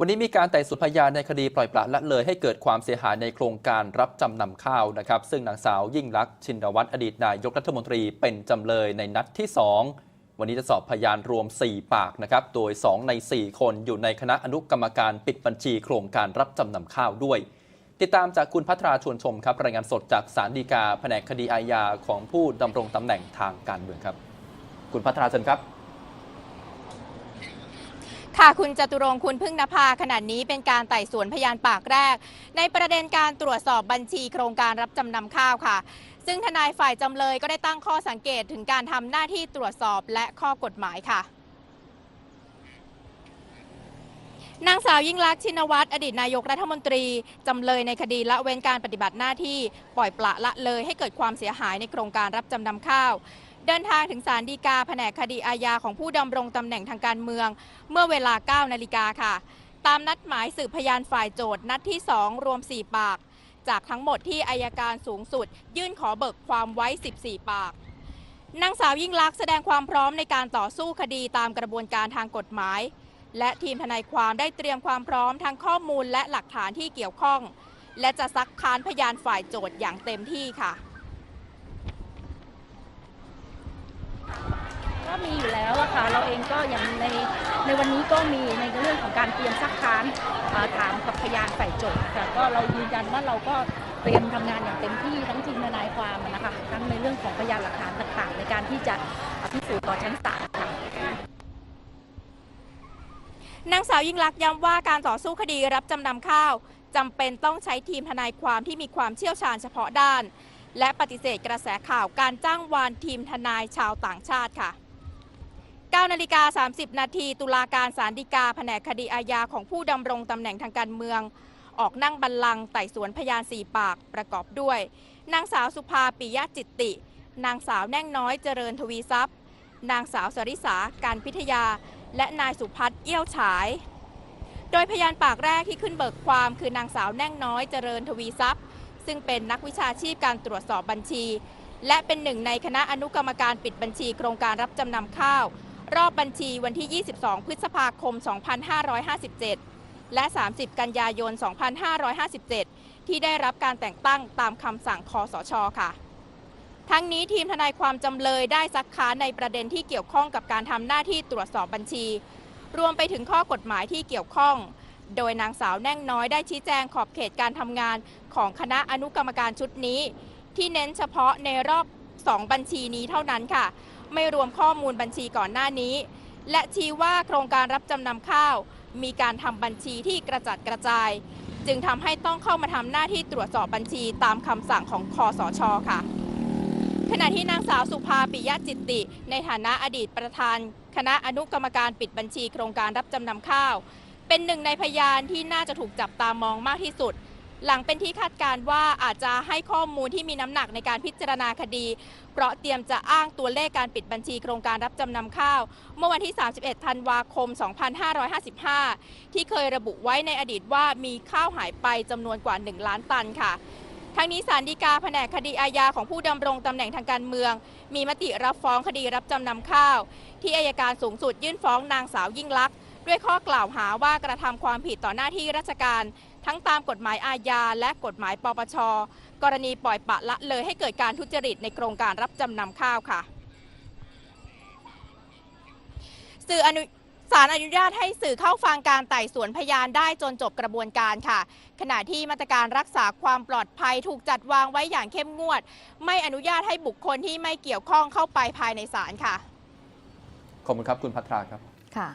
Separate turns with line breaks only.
วันนี้มีการไต่สวนพยานในคดีปล่อยปละละเลยให้เกิดความเสียหายในโครงการรับจำนำข้าวนะครับ ซึ่งนางสาวยิ่งลักษณ์ชินวัตรอดีตนายกรัฐมนตรีเป็นจำเลยในนัดที่ 2 วันนี้จะสอบพยานรวม 4 ปากนะครับ โดย 2 ใน 4 คนอยู่ในคณะอนุกรรมการปิดบัญชีโครงการรับจำนำข้าวด้วย ติดตามจากคุณพัทราชวนชมครับรายงานสดจากศาลฎีกาแผนกคดีอาญาของผู้ดำรงตำแหน่งทางการเมืองครับ คุณพัทราเชิญครับ
ค่ะคุณจตุรงค์คุณพึ่งนภาขณะนี้เป็นการไต่สวนพยานปากแรก ในประเด็นการตรวจสอบบัญชีโครงการรับจำนำข้าวค่ะ ซึ่งทนายฝ่ายจำเลยก็ได้ตั้งข้อสังเกตถึงการทำหน้าที่ตรวจสอบและข้อกฎหมายค่ะนางสาวยิ่งลักษณ์ชินวัตรอดีตนายกรัฐมนตรี จำเลยในคดีละเว้นการปฏิบัติหน้าที่ ปล่อยปละละเลยให้เกิดความเสียหายในโครงการรับจำนำข้าว เดินทางถึงศาลฎีกาแผนกคดีอาญาของผู้ดำรงตำแหน่งทางการเมือง เมื่อเวลา 9 นาฬิกาค่ะ ตามนัดหมายสืบพยานฝ่ายโจทย์นัดที่ 2 รวม 4 ปาก จากทั้งหมดที่อายการสูงสุด ยื่นขอเบิกความไว้ 14 ปากนางสาวยิ่งลักษณ์แสดงความพร้อมในการต่อสู้คดีตามกระบวนการทางกฎหมาย และทีมทนายความได้เตรียมความพร้อมทั้งข้อมูลและหลักฐานที่เกี่ยวข้อง และจะซักค้านพยานฝ่ายโจทย์อย่างเต็มที่ค่ะ
ก็มีอยู่แล้วอะค่ะเราเองก็อย่างในในวันนี้ก็มีในเรื่องของการเตรียมซักค้านถามกับพยานฝ่ายโจทย์ค่ะก็เรายืนยันว่าเราก็เตรียมทำงานอย่างเต็มที่ทั้งทีมทนายความนะคะทั้งในเรื่องของพยานหลักฐานต่างๆ ในการที่จะพิสูจน์ต่อชั้นศาลค่ะ
นางสาวยิ่งลักษณ์ย้ำว่าการต่อสู้คดีรับจำนำข้าวจำเป็นต้องใช้ทีมทนายความที่มีความเชี่ยวชาญเฉพาะด้าน และปฏิเสธกระแสข่าวการจ้างวานทีมทนายชาวต่างชาติค่ะ 9นาฬิกา30 นาทีตุลาการศาลฎีกาแผนกคดีอาญาของผู้ดำรงตำแหน่งทางการเมือง ออกนั่งบัลลังก์ไต่สวนพยานสี่ปากประกอบด้วย นางสาวสุภาปิยะจิตติ นางสาวแน่งน้อยเจริญทวีทรัพย์ นางสาวสริษาการพิทยา และนายสุพัฒน์เอี้ยวฉาย โดยพยานปากแรกที่ขึ้นเบิกความคือนางสาวแน่งน้อยเจริญทวีทรัพย์ ซึ่งเป็นนักวิชาชีพการตรวจสอบบัญชี และเป็นหนึ่งในคณะอนุกรรมการปิดบัญชีโครงการรับจำนำข้าว รอบบัญชีวันที่ 22 พฤษภาคม 2557 และ 30 กันยายน 2557 ที่ได้รับการแต่งตั้งตามคำสั่งคอสชค่ะ ทั้งนี้ทีมทนายความจำเลยได้ซักค้านในประเด็นที่เกี่ยวข้องกับการทำหน้าที่ตรวจสอบบัญชี รวมไปถึงข้อกฎหมายที่เกี่ยวข้อง โดยนางสาวแน่งน้อยได้ชี้แจงขอบเขตการทำงานของคณะอนุกรรมการชุดนี้ ที่เน้นเฉพาะในรอบ 2 บัญชีนี้เท่านั้นค่ะ ไม่รวมข้อมูลบัญชีก่อนหน้านี้ และชี้ว่าโครงการรับจำนำข้าว มีการทำบัญชีที่กระจัดกระจาย จึงทำให้ต้องเข้ามาทำหน้าที่ตรวจสอบบัญชีตามคำสั่งของคอสชค่ะขณะที่นางสาวสุภาปิยะจิตติ ในฐานะอดีตประธาน คณะอนุกรรมการปิดบัญชีโครงการรับจำนำข้าว เป็นหนึ่งในพยานที่น่าจะถูกจับตามองมากที่สุด หลังเป็นที่คาดการณ์ว่าอาจจะให้ข้อมูลที่มีน้ำหนักในการพิจารณาคดี เพราะเตรียมจะอ้างตัวเลขการปิดบัญชีโครงการรับจำนำข้าว เมื่อวันที่ 31 ธันวาคม 2555 ที่เคยระบุไว้ในอดีตว่ามีข้าวหายไปจำนวนกว่า 1 ล้านตันค่ะทั้งนี้ศาลฎีกาแผนกคดีอาญาของผู้ดำรงตำแหน่งทางการเมือง มีมติรับฟ้องคดีรับจำนำข้าว ที่อายการสูงสุดยื่นฟ้องนางสาวยิ่งลักษณ์ด้วยข้อกล่าวหาว่ากระทำความผิดต่อหน้าที่ราชการ ทั้งตามกฎหมายอาญาและกฎหมายปปช กรณีปล่อยปละละเลยให้เกิดการทุจริตในโครงการรับจำนำข้าวค่ะสื่ออนุศาลอนุญาตให้สื่อเข้าฟังการไต่สวนพยานได้จนจบกระบวนการค่ะ ขณะที่มาตรการรักษาความปลอดภัยถูกจัดวางไว้อย่างเข้มงวด ไม่อนุญาตให้บุคคลที่ไม่เกี่ยวข้องเข้าไปภายในศาลค่ะ
ขอบคุณครับคุณพัทราครับ
ค่ะ